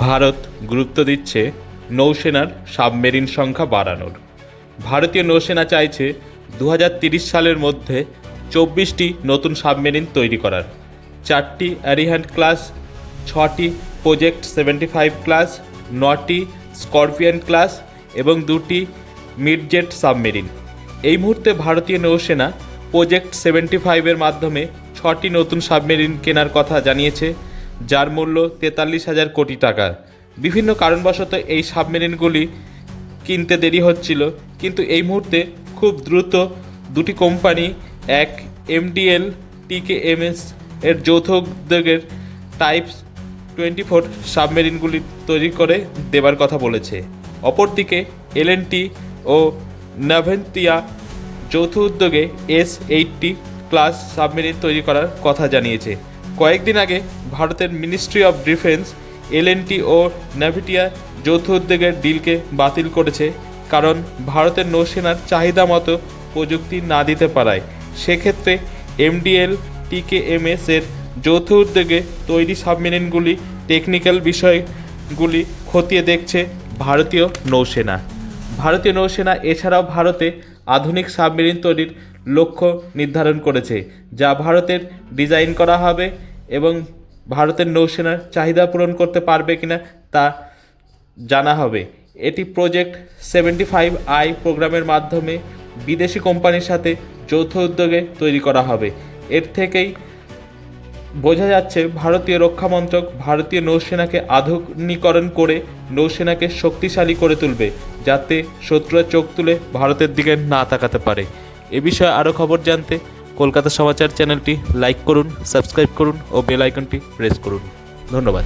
ভারত গুরুত্ব দিচ্ছে নৌসেনার সাবমেরিন সংখ্যা বাড়ানোর। ভারতীয় নৌসেনা চাইছে দু সালের মধ্যে চব্বিশটি নতুন সাবমেরিন তৈরি করার। চারটি অ্যারিহ্যান্ড ক্লাস, ছটি প্রজেক্ট সেভেন্টি ফাইভ ক্লাস, নটি স্করপিয়ন ক্লাস এবং দুটি মিডজেট সাবমেরিন। এই মুহূর্তে ভারতীয় নৌসেনা প্রজেক্ট সেভেন্টি ফাইভের মাধ্যমে ছটি নতুন সাবমেরিন কেনার কথা জানিয়েছে যার মূল্য তেতাল্লিশ হাজার কোটি টাকা। বিভিন্ন কারণবশত এই সাবমেরিনগুলি কিনতে দেরি হচ্ছিল, কিন্তু এই মুহূর্তে খুব দ্রুত দুটি কোম্পানি, এক এমডিএল, টিকেএমএস এর যৌথ উদ্যোগের টাইপস টোয়েন্টি ফোর সাবমেরিনগুলি তৈরি করে দেবার কথা বলেছে। অপরদিকে এলএনটি ও নাভেন্তিয়া যৌথ উদ্যোগে এস এইটটি ক্লাস সাবমেরিন তৈরি করার কথা জানিয়েছে। কয়েকদিন আগে ভারতের ministry of defence L N T O Navantia যৌথ উদ্যোগের ডিলকে বাতিল করেছে কারণ ভারতের নৌসেনার চাহিদা মতো প্রযুক্তি না দিতে পারায়। সেক্ষেত্রে এমডিএল টিকেএমএস এর যৌথ উদ্যোগে তৈরি সাবমেরিনগুলি টেকনিক্যাল বিষয়গুলি খতিয়ে দেখছে ভারতীয় নৌসেনা। ভারতীয় নৌসেনা, এছাড়াও ভারতে আধুনিক সাবমেরিন তৈরির লক্ষ্য নির্ধারণ করেছে, যা ভারতের ডিজাইন করা হবে এবং ভারতের নৌসেনার চাহিদা পূরণ করতে পারবে কিনা তা জানা হবে। এটি প্রজেক্ট সেভেন্টি ফাইভ আই প্রোগ্রামের মাধ্যমে বিদেশি কোম্পানির সাথে যৌথ উদ্যোগে তৈরি করা হবে। এর থেকেই বোঝা যাচ্ছে ভারতীয় রক্ষা মন্ত্রক ভারতীয় নৌসেনাকে আধুনিকরণ করে নৌসেনাকে শক্তিশালী করে তুলবে, যাতে শত্রুরা চোখ তুলে ভারতের দিকে না তাকাতে পারে। এ বিষয়ে আরও খবর জানতে কলকাতা সমাচার চ্যানেলটি লাইক করুন, সাবস্ক্রাইব করুন ও বেল আইকনটি প্রেস করুন। ধন্যবাদ।